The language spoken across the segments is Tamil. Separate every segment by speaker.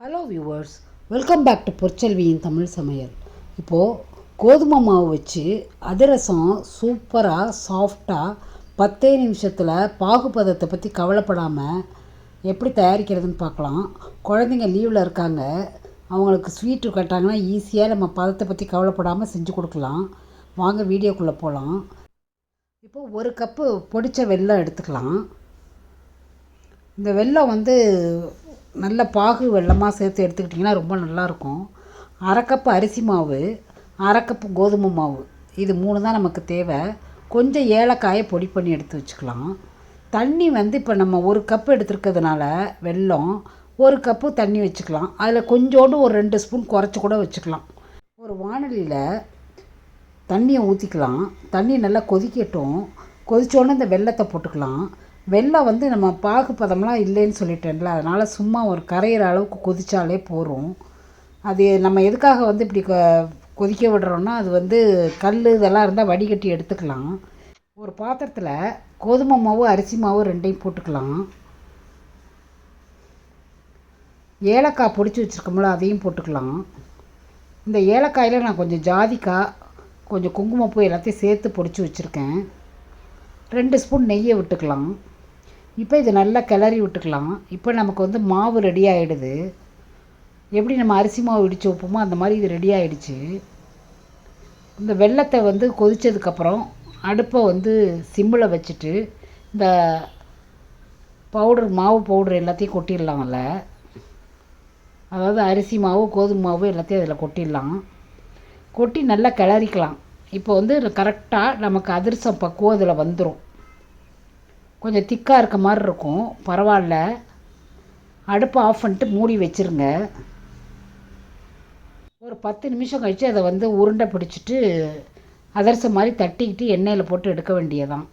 Speaker 1: Hello viewers welcome back to பொற்செல்வியின் Tamil சமையல் இப்போது கோதுமை மாவு வச்சு அதிரசம் சூப்பராக சாஃப்டாக பத்தே நிமிஷத்தில் பாகுபதத்தை பற்றி கவலைப்படாமல் எப்படி தயாரிக்கிறதுன்னு பார்க்கலாம். குழந்தைங்க லீவில் இருக்காங்க. அவங்களுக்கு ஸ்வீட்டு கட்டாங்கன்னா ஈஸியாக நம்ம பதத்தை பற்றி கவலைப்படாமல் செஞ்சு கொடுக்கலாம். வாங்க வீடியோக்குள்ளே போகலாம் இப்போது ஒரு கப்பு பொடித்த வெல்லம் எடுத்துக்கலாம். இந்த வெல்லம் வந்து நல்ல பாகு வெல்லமாக சேர்த்து எடுத்துக்கிட்டிங்கன்னா ரொம்ப நல்லாயிருக்கும். அரை கப்பு அரிசி மாவு அரை கப்பு கோதுமை மாவு இது மூணு தான் நமக்கு தேவை. கொஞ்சம் ஏலக்காயை பொடி பண்ணி எடுத்து வச்சுக்கலாம். தண்ணி வந்து இப்போ நம்ம ஒரு கப்பு எடுத்துருக்கிறதுனால வெல்லம் ஒரு கப்பு தண்ணி வச்சுக்கலாம். அதில் கொஞ்சோண்டு ஒரு ரெண்டு ஸ்பூன் குறைச்சி கூட வச்சுக்கலாம். ஒரு வானொலியில் தண்ணியை ஊற்றிக்கலாம் தண்ணி நல்லா கொதிக்கட்டும். கொதித்தோடனே இந்த வெல்லத்தை போட்டுக்கலாம். வெள்ளம் வந்து நம்ம பாகு பதம்லாம் இல்லைன்னு சொல்லிட்டேன்ல அதனால் சும்மா ஒரு கரையிற அளவுக்கு கொதித்தாலே போதும். அது நம்ம எதுக்காக வந்து இப்படி கொ கொதிக்க விடுறோன்னா அது வந்து கல் இதெல்லாம் இருந்தால் வடிகட்டி எடுத்துக்கலாம். ஒரு பாத்திரத்தில் கோதுமை மாவு அரிசி மாவு ரெண்டையும் போட்டுக்கலாம். ஏலக்காய் பொடிச்சு வச்சுருக்கோம்ல அதையும் போட்டுக்கலாம். இந்த ஏலக்காயில் நான் கொஞ்சம் ஜாதிக்காய் கொஞ்சம் குங்குமப்பூ எல்லாத்தையும் சேர்த்து பொடிச்சு வச்சுருக்கேன். ரெண்டு ஸ்பூன் நெய்யை விட்டுக்கலாம். இப்போ இது நல்லா கிளறி விட்டுக்கலாம். இப்போ நமக்கு வந்து மாவு ரெடி ஆகிடுது எப்படி நம்ம அரிசி மாவு இடித்து வைப்போமோ அந்த மாதிரி இது ரெடி ஆகிடுச்சு இந்த வெள்ளத்தை வந்து கொதித்ததுக்கப்புறம் அடுப்பை வந்து சிம்மில் வச்சுட்டு இந்த பவுடர் மாவு பவுடர் எல்லாத்தையும் கொட்டிடலாம் அதில் அதாவது அரிசி மாவு கோதுமை மாவு எல்லாத்தையும் அதில் கொட்டிடலாம். கொட்டி நல்லா கிளறிக்கலாம். இப்போ வந்து கரெக்டாக நமக்கு அதிரசம் பக்குவம் அதில் வந்துடும் கொஞ்சம் திக்காக இருக்க மாதிரி இருக்கும். பரவாயில்ல. அடுப்பை ஆஃப் பண்ணிட்டு மூடி வச்சுருங்க. ஒரு பத்து நிமிஷம் கழித்து அதை வந்து உருண்டை பிடிச்சிட்டு அதிரசம் மாதிரி தட்டிக்கிட்டு எண்ணெயில் போட்டு எடுக்க வேண்டியதான்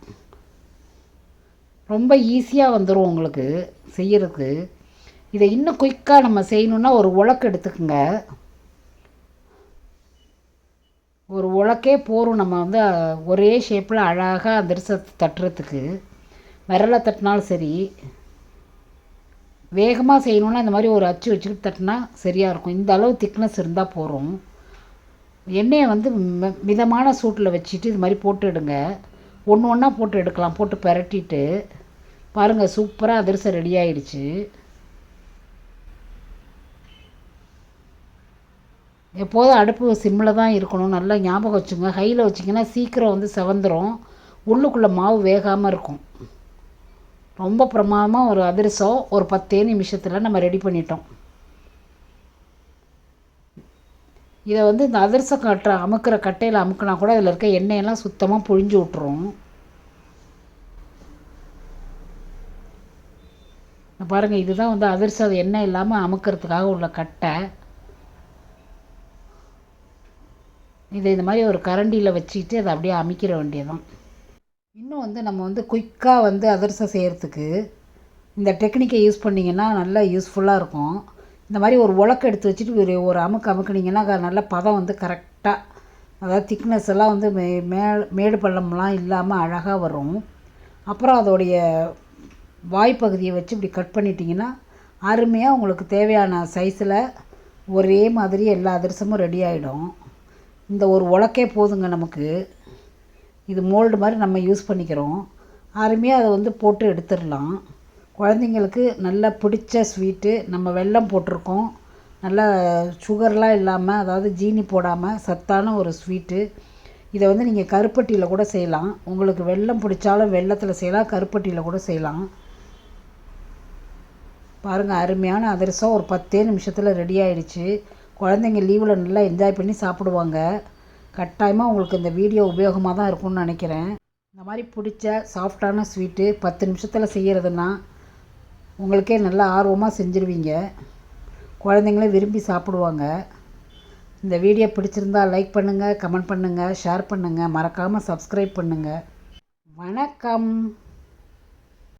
Speaker 1: ரொம்ப ஈஸியாக வந்துடும் உங்களுக்கு செய்யறதுக்கு. இதை இன்னும் குயிக்காக நம்ம செய்யணுன்னா ஒரு உலக்கு எடுத்துக்கோங்க. ஒரு உலக்கே போரும் நம்ம வந்து ஒரே ஷேப்பில் அழகாக அதிரசத்தை தட்டுறதுக்கு. விரலை தட்டினாலும் சரி வேகமாக செய்யணுன்னா இந்த மாதிரி ஒரு அச்சு வச்சுக்கிட்டு தட்டினா சரியாக இருக்கும். இந்த அளவு திக்னஸ் இருந்தால் போகிறோம் எண்ணெயை வந்து மி- மிதமான சூட்டில் வச்சுட்டு இது மாதிரி போட்டுடுங்க ஒன்று ஒன்றா போட்டு எடுக்கலாம். போட்டு பரட்டிட்டு பாருங்கள் சூப்பராக அதிரசம் ரெடி ஆயிடுச்சு. எப்போதும் அடுப்பு சிம்மில் தான் இருக்கணும். நல்லா ஞாபகம் வச்சுங்க. ஹையில் வச்சிங்கன்னா சீக்கிரம் வந்து செவந்துரும். உள்ளுக்குள்ளே மாவு வேகாமல் இருக்கும். ரொம்ப பிரமாதமாக ஒரு அதிரசம் ஒரு பத்தே நிமிஷத்தில் நம்ம ரெடி பண்ணிட்டோம். இதை வந்து இந்த அதிரசம் கட்டுற அமுக்கிற கட்டையில் அமுக்கினா கூட அதில் இருக்க எண்ணெயெல்லாம் சுத்தமாக புழிஞ்சு விட்ருவோம் பாருங்கள் இதுதான் வந்து அதிரசம் எண்ணெய் இல்லாமல் அமுக்கிறதுக்காக உள்ள கட்டை. இதை இந்த மாதிரி ஒரு கரண்டியில் வச்சுக்கிட்டு அதை அப்படியே அமுக்கிற வேண்டியதுதான். இன்னும் வந்து நம்ம வந்து குயிக்காக வந்து அதிரசம் செய்கிறதுக்கு இந்த டெக்னிக்கை யூஸ் பண்ணிங்கன்னா நல்லா யூஸ்ஃபுல்லாக இருக்கும். இந்த மாதிரி ஒரு உலக்கு எடுத்து வச்சுட்டு ஒரு ஒரு அமுக்கு அமுக்குனிங்கன்னா நல்ல பதம் வந்து கரெக்டாக அதாவது திக்னஸ் எல்லாம் வந்து மே மே- மேடு பள்ளம்லாம் இல்லாமல் அழகாக வரும். அப்புறம் அதோடைய வாய்ப்பகுதியை வச்சு இப்படி கட் பண்ணிட்டிங்கன்னா அருமையாக உங்களுக்கு தேவையான சைஸில் ஒரே மாதிரி எல்லா அதிரசமும் ரெடி ஆகிடும் இந்த ஒரு உலக்கே போதுங்க நமக்கு. இது மோல்டு மாதிரி நம்ம யூஸ் பண்ணிக்கிறோம். அருமையாக அதை வந்து போட்டு எடுத்துடலாம். குழந்தைங்களுக்கு நல்லா பிடிச்ச ஸ்வீட்டு நம்ம வெல்லம் போட்டிருக்கோம். நல்லா சுகர்லாம் இல்லாமல் அதாவது ஜீனி போடாமல் சத்தான ஒரு ஸ்வீட்டு இதை வந்து நீங்கள் கருப்பட்டியில் கூட செய்யலாம். உங்களுக்கு வெல்லம் பிடிச்சாலும் வெல்லத்தில் செய்யலாம் கருப்பட்டியில் கூட செய்யலாம். பாருங்கள் அருமையான அதிரசம் ஒரு பத்தே நிமிஷத்தில் ரெடி ஆயிடுச்சு. குழந்தைங்க லீவில் நல்லா என்ஜாய் பண்ணி சாப்பிடுவாங்க. கட்டாயமாக உங்களுக்கு இந்த வீடியோ உபயோகமாக தான் இருக்கும்னு நினைக்கிறேன். இந்த மாதிரி பிடிச்ச சாஃப்டான ஸ்வீட்டு பத்து நிமிஷத்தில் செய்கிறதுனா உங்களுக்கே நல்லா ஆர்வமாக செஞ்சுருவீங்க. குழந்தைங்களே விரும்பி சாப்பிடுவாங்க. இந்த வீடியோ பிடிச்சிருந்தா லைக் பண்ணுங்கள் கமெண்ட் பண்ணுங்கள் ஷேர் பண்ணுங்கள் மறக்காமல் சப்ஸ்கிரைப் பண்ணுங்கள் வணக்கம்.